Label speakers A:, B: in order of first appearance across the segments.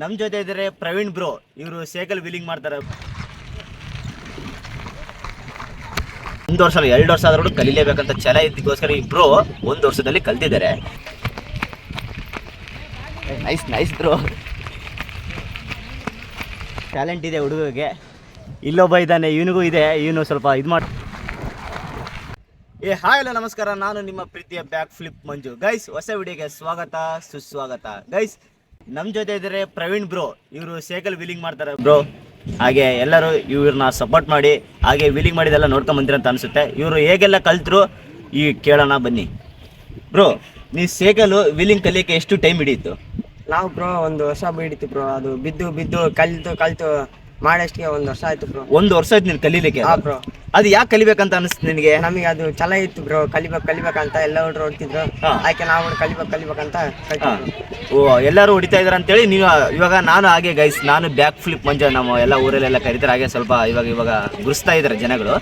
A: ನಮ್ಮ ಜೊತೆ ಇದ್ದಾರೆ ಪ್ರವೀಣ್ ಬ್ರೋ, ಇವರು ಸೈಕಲ್ ವೀಲಿಂಗ್ ಮಾಡ್ತಾರೆ. ಒಂದು ವರ್ಷ ಎರಡು ವರ್ಷ ಆದ್ರೂ ಕಲಿಲೇಬೇಕಂತ ಛಲ ಇದ್ದಕ್ಕೋಸ್ಕರ ಈ ಬ್ರೋ ಒಂದು ವರ್ಷದಲ್ಲಿ ಕಲ್ತಿದ್ದಾರೆ. Nice nice bro. ಟ್ಯಾಲೆಂಟ್ ಇದೆ ಹುಡುಗಗೆ ಇಲ್ಲೊಬ್ಬ ಇದ್ದಾನೆ, ಇವನಿಗೂ ಇದೆ, ಇವನು ಸ್ವಲ್ಪ ಇದು ಮಾಡಿ ಏ ಹಾಯ್ ಎಲ್ಲ ನಮಸ್ಕಾರ. ನಾನು ನಿಮ್ಮ ಪ್ರೀತಿಯ ಬ್ಯಾಕ್ ಫ್ಲಿಪ್ ಮಂಜು. ಗೈಸ್ ಹೊಸ ವಿಡಿಯೋಗೆ ಸ್ವಾಗತ, ಸುಸ್ವಾಗತ. ಗೈಸ್ ನಮ್ಮ ಜೊತೆ ಇದ್ದಾರೆ ಪ್ರವೀಣ್ ಬ್ರೋ ಇವರು ಸೈಕಲ್ ವೀಲಿಂಗ್ ಮಾಡ್ತಾರೆ ಬ್ರೋ. ಹಾಗೆ ಎಲ್ಲರೂ ಇವ್ರನ್ನ ಸಪೋರ್ಟ್ ಮಾಡಿ ಹಾಗೆ ವೀಲಿಂಗ್ ಮಾಡಿದೆಲ್ಲ ನೋಡ್ಕೊಂಡ್ ಬಂದಿರ ಅಂತ ಅನಿಸುತ್ತೆ. ಇವರು ಹೇಗೆಲ್ಲ ಕಲ್ತರು ಈ ಕೇಳೋಣ ಬನ್ನಿ. ಬ್ರೋ ನೀ ಸೈಕಲ್ ವೀಲಿಂಗ್ ಕಲಿಯೋಕ್ಕೆ ಎಷ್ಟು ಟೈಮ್ ಹಿಡಿಯಿತು
B: ನಾವು ಬ್ರೋ ಒಂದು ವರ್ಷ ಬಿಡಿತು ಬ್ರೋ. ಅದು ಬಿದ್ದು ಬಿದ್ದು ಕಲ್ತು ಕಲ್ತು ಮಾಡಷ್ಟಿಗೆ ಒಂದು ವರ್ಷ ಆಯ್ತು ಬ್ರೋ.
A: ಒಂದು ವರ್ಷ ಆಯ್ತು ನೀನು ಕಲೀಲಿಕ್ಕೆ?
B: ಹಾ ಬ್ರೋ.
A: ಅದು ಯಾಕೆ ಕಲಿಬೇಕಂತ ಅನಿಸ್ತು ನಿನಗೆ?
B: ನಮಗೆ ಅದು ಛಲ ಇತ್ತು ಬ್ರೋ ಕಲಿಬೇಕು ಕಲಿಬೇಕಂತ ಎಲ್ಲ ಹುಡುಗರು ಹೊಡ್ತಿದ್ರು
A: ಹಾ.
B: ಆಯ್ಕೆ ನಾವು ಕಲಿಬೇಕು ಕಲಿಬೇಕಂತ.
A: ಓ ಎಲ್ಲರೂ ಹೊಡಿತಾ ಇದಾರೆ ಅಂತೇಳಿ ನೀವು ಇವಾಗ ನಾನು ಹಾಗೆ ಗೈಸ್ ನಾನು ಬ್ಯಾಕ್ ಫ್ಲಿಪ್ ಮಂಜ ನಮ್ಮ ಎಲ್ಲ ಊರಲ್ಲೆಲ್ಲ ಕರೀತಾರೆ ಹಾಗೆ ಸ್ವಲ್ಪ ಇವಾಗ ಇವಾಗ ಗುರುಸ್ತಾ ಇದ್ದಾರೆ ಜನಗಳು.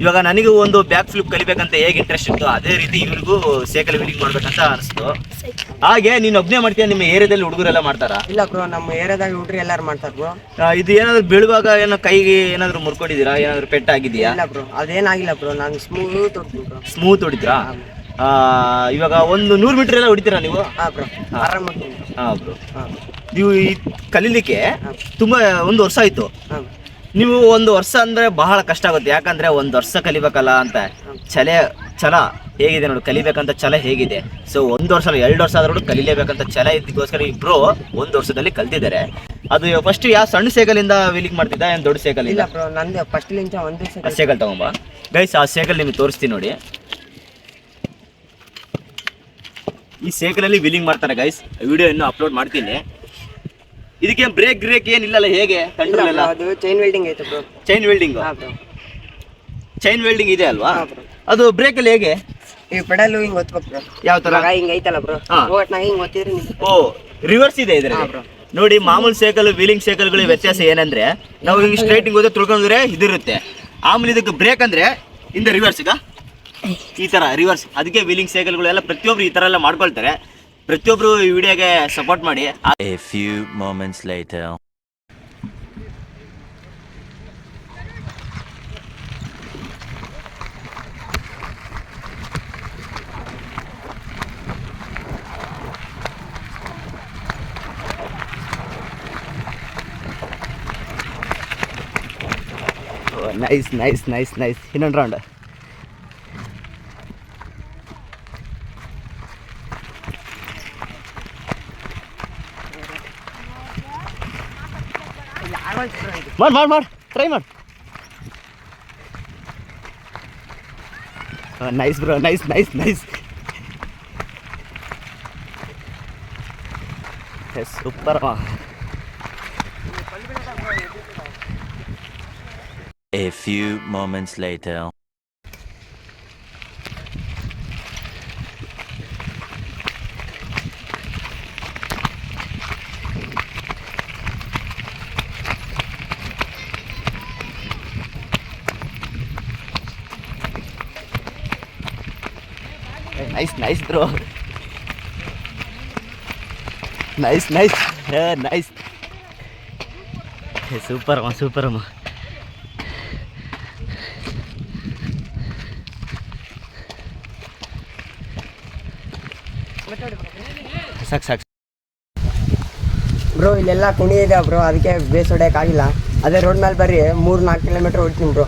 A: ಇವಾಗ ನನಗೂ ಒಂದು ಬ್ಯಾಕ್ ಫ್ಲಿಪ್ ಕಲಿಬೇಕಂತ ಹೇಗೆ ಇಂಟ್ರೆಸ್ಟ್ ಇತ್ತು ಅದೇ ರೀತಿ ಇವ್ರಿಗೂ ಸೈಕಲ್ ವೀಲಿಂಗ್ ಮಾಡ್ಬೇಕಂತ ಅನಿಸ್ತು. ಹಾಗೆ ನೀನು ಒಬ್ಬನೇ ಮಾಡ್ತೀಯ ನಿಮ್ಮ ಏರಿಯಾದಲ್ಲಿ ಹುಡುಗರೆಲ್ಲ ಮಾಡ್ತಾರಾ?
B: ಇಲ್ಲ ಬ್ರೋ ನಮ್ಮ ಏರಿಯಾದಾಗ ಹುಡ್ರಿ ಎಲ್ಲಾರು ಮಾಡ್ತಾರೆ ಬ್ರೋ.
A: ಆ, ಇದು ಏನಾದ್ರು ಬೀಳುವಾಗ ಏನೋ ಕೈಗೆ ಏನಾದ್ರು ಮುರ್ಕೊಂಡಿದ್ದೀರಾ ಏನಾದ್ರು ಪೆಟ್ಟಾಗಿದೆಯಾ
B: ಇಲ್ಲ ಬ್ರೋ ಅದೇನಾಗಿಲ್ಲ ಬ್ರೋ ನಾನು ಸ್ಮೂತ್ ಹೊಡ್ತೀನಿ ಬ್ರೋ.
A: ಸ್ಮೂತ್ ಹೊಡಿತೀರಾ? ಆ, ಇವಾಗ ಒಂದು ನೂರು ಮೀಟರ್ ಎಲ್ಲ ಹೊಡಿತೀರಾ ನೀವು?
B: ಹಾ ಬ್ರೋ ಆರಾಮ್ ಹೊಡ್ತೀನಿ ಬ್ರೋ.
A: ಹಾಂ ಬ್ರೋ.
B: ಹಾ.
A: ನೀವು ಈ ಕಲೀಲಿಕ್ಕೆ ತುಂಬ ಒಂದು ವರ್ಷ ಆಯಿತು.
B: ಹಾ
A: ನೀವು ಒಂದು ವರ್ಷ ಅಂದ್ರೆ ಬಹಳ ಕಷ್ಟ ಆಗುತ್ತೆ. ಯಾಕಂದ್ರೆ ಒಂದು ವರ್ಷ ಕಲಿಬೇಕಲ್ಲ ಅಂತ ಛಲೆ ಛಲ ಹೇಗಿದೆ ನೋಡಿ ಕಲಿಬೇಕಂತ ಛಲ ಹೇಗಿದೆ. ಸೊ ಒಂದು ವರ್ಷ ಎರಡು ವರ್ಷ ಆದ್ರೂ ಕಲಿಲೇಬೇಕಂತ ಛಲ ಇದಕ್ಕೋಸ್ಕರ ಇಬ್ರು ಒಂದು ವರ್ಷದಲ್ಲಿ ಕಲ್ತಿದ್ದಾರೆ. ಅದು ಫಸ್ಟ್ ಯಾವ ಸಣ್ಣ ಸೈಕಲಿಂದ ವೀಲಿಂಗ್ ಮಾಡ್ತಿದ್ದ ಏನು ದೊಡ್ಡ ಸೈಕಲ್
B: ಇಲ್ಲ? ಬ್ರೋ ನಂದು ಫಸ್ಟ್ ಲಿಂಚ ಒಂದೇ
A: ಆ ಸೈಕಲ್ ತಗೊಂಬ. ಗೈಸ್ ಆ ಸೈಕಲ್ ನಿಮಗೆ ತೋರಿಸ್ತೀನಿ ನೋಡಿ. ಈ ಸೈಕಲಲ್ಲಿ ವೀಲಿಂಗ್ ಮಾಡ್ತಾರೆ ಗೈಸ್ ವಿಡಿಯೋ ಇನ್ನು ಅಪ್ಲೋಡ್ ಮಾಡ್ತೀನಿ. ಇದಕ್ಕೆ ಬ್ರೇಕ್ ಗ್ರೇಕ್ ಏನಿಲ್ಲಲ್ಲ ಹೇಗೆ? ಕಂಟ್ರೋಲ್
B: ಅದು ಚೈನ್ ವೆಲ್ಡಿಂಗ್ ಐತೆ bro.
A: Chain welding chain welding ಇದೆ ಅಲ್ವಾ? ಅದು ಬ್ರೇಕ್ ಅಲ್ಲಿ ಹೇಗೆ?
B: ಈ ಪೆಡಲ್ ಹಿಂಗ್ ಒತ್ಬೇಕು ಬ್ರೋ.
A: ಯಾವ ತರ?
B: ಮಗ ಹಿಂಗ್ ಐತಲ್ಲ ಬ್ರೋ.
A: ಹಾ.
B: ಓಟ್ನಾಗ ಹಿಂಗ್ ಒತ್ತಿದ್ರೆ ನಿಂತು
A: ಓ ರಿವರ್ಸ್ ಇದೆ
B: ಇದ್ರೆ
A: ಇದ್ರಲ್ಲಿ ನೋಡಿ ಮಾಮೂಲಿ ಸೈಕಲ್ ವೀಲಿಂಗ್ ಸೈಕಲ್ಗಳ ವ್ಯತ್ಯಾಸ ಏನಂದ್ರೆ ನಾವು ಈಗ ಸ್ಟ್ರೈಟಿಂಗ್ ಹೋದ್ರೆ ತುಳ್ಕೊಂಡ್ರೆ ಇದಿರುತ್ತೆ. ಆಮೇಲೆ ಇದಕ್ಕೆ ಬ್ರೇಕ್ ಅಂದ್ರೆ ಇಂದ ರಿವರ್ಸ್ ಈಗ ಈ ತರ ರಿವರ್ಸ್ ಅದಕ್ಕೆ ವೀಲಿಂಗ್ ಸೈಕಲ್ಗಳೆಲ್ಲ ಪ್ರತಿಯೊಬ್ರು ಈ ತರ ಎಲ್ಲ ಮಾಡ್ಕೊಳ್ತಾರೆ. ಪ್ರತಿಯೊಬ್ರು ಈ ವಿಡಿಯೋಗೆ ಸಪೋರ್ಟ್ ಮಾಡಿ. A
C: few few moments later.
A: Nice nice nice nice ಇನ್ನೊಂದು ರೌಂಡ್ ಮಾಡಿ ಮಾಡಿ ಮಾಡಿ. ಟ್ರೈ ಮಾಡಿ. Nice bro nice nice nice super
C: A few moments later.
A: nice nice bro. Nice nice. Yeah, nice. Super ma super ma. ಸಾಕು ಸಾಕು.
B: Bro ಇಲ್ಲೆಲ್ಲ ಕುಣಿ ಇದೆ ಬ್ರೋ ಅದಕ್ಕೆ ಬೇಸ್ ಹೊಡ್ಯಕ್ ಆಗಿಲ್ಲ. ಅದೇ ರೋಡ್ ಮೇಲೆ ಬರ್ರಿ ಮೂರ್ ನಾಲ್ಕು ಕಿಲೋಮೀಟರ್ ಹೊಡ್ತೀನಿ ಬ್ರೋ.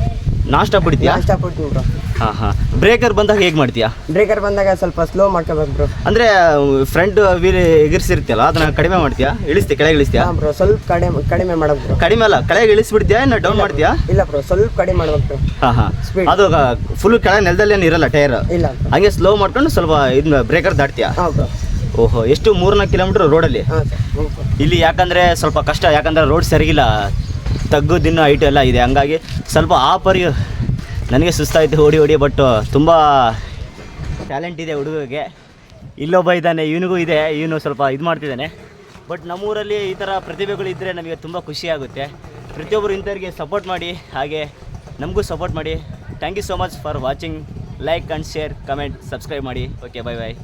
A: ನಾಷ್ಟ
B: ಬಿಡ್ತೀನಿ ನಾಷ್ಟ ಬಿಡ್ತೀನಿ ಬ್ರೋ.
A: ಹಾಂ ಹಾಂ. ಬ್ರೇಕರ್ ಬಂದಾಗ ಹೇಗೆ ಮಾಡ್ತೀಯಾ?
B: ಬ್ರೇಕರ್ ಬಂದಾಗ ಸ್ವಲ್ಪ ಸ್ಲೋ ಮಾಡ್ಕೋಬೇಕು ಬ್ರೋ
A: ಅಂದ್ರೆ ಫ್ರಂಟ್ ವೀಲ್ ಎಗಿರ್ಸಿರ್ತಿಯಲ್ಲ ಅದನ್ನ ಕಡಿಮೆ ಮಾಡ್ತೀಯಾ? ಇಳಿಸ್ತೀಯ ಕೆಳಗೆ ಇಳಿಸ್ತೀಯಾ?
B: ಬ್ರೋ ಸ್ವಲ್ಪ ಕಡಿಮೆ ಕಡಿಮೆ ಮಾಡಬೇಕು ಬ್ರೋ
A: ಕಡಿಮೆ ಅಲ್ಲ ಕೆಳಗೆ ಇಳಿಸ್ಬಿಡ್ತೀಯಾ ಇನ್ನು ಡೌನ್ ಮಾಡ್ತೀಯಾ?
B: ಇಲ್ಲ ಬ್ರೋ ಸ್ವಲ್ಪ ಕಡಿಮೆ ಮಾಡ್ಬೇಕು ಬ್ರೋ
A: ಹಾ ಹಾ.
B: Speed.
A: ಅದು ಫುಲ್ ಕೆಳಗೆ ನೆಲದಲ್ಲಿ ಏನು ಇರಲ್ಲ ಟೈರ್
B: ಇಲ್ಲ ಹಾಗೆ
A: ಹಂಗೆ ಸ್ಲೋ ಮಾಡ್ಕೊಂಡು ಸ್ವಲ್ಪ ಇದನ್ನ ಬ್ರೇಕರ್ ದಾಟ್ತೀಯಾ?
B: ಹಾ ಬ್ರೋ
A: ಓಹೋ ಎಷ್ಟು? ಮೂರ್ನಾಲ್ಕು ಕಿಲೋಮೀಟರ್ ರೋಡಲ್ಲಿ
B: ಹಾಂ ಸರ್
A: ಇಲ್ಲಿ ಯಾಕಂದ್ರೆ ಸ್ವಲ್ಪ ಕಷ್ಟ ಯಾಕಂದ್ರೆ ರೋಡ್ ಸರಿಗಿಲ್ಲ. ತಗ್ಗು ದಿನ ಹೈಟ್ ಎಲ್ಲ ಇದೆ. ಹಂಗಾಗಿ ಸ್ವಲ್ಪ ಆ ಪರಿ ನನಗೆ ಸುಸ್ತಾಯಿತು ಓಡಿ ಓಡಿ ಬಟ್ ತುಂಬ ಟ್ಯಾಲೆಂಟ್ ಇದೆ ಹುಡುಗಗೆ ಇಲ್ಲೊಬ್ಬ ಇದ್ದಾನೆ, ಇವನಿಗೂ ಇದೆ, ಇವನು ಸ್ವಲ್ಪ ಇದು ಮಾಡ್ತಿದ್ದಾನೆ. ಬಟ್ ನಮ್ಮೂರಲ್ಲಿ ಈ ಥರ ಪ್ರತಿಭೆಗಳು ಇದ್ದರೆ ನಮಗೆ ತುಂಬ ಖುಷಿಯಾಗುತ್ತೆ ಪ್ರತಿಯೊಬ್ಬರು ಇಂಥವ್ರಿಗೆ ಸಪೋರ್ಟ್ ಮಾಡಿ, ಹಾಗೆ ನಮಗೂ ಸಪೋರ್ಟ್ ಮಾಡಿ. Thank you so much for watching like and share comment subscribe ಮಾಡಿ. Okay bye bye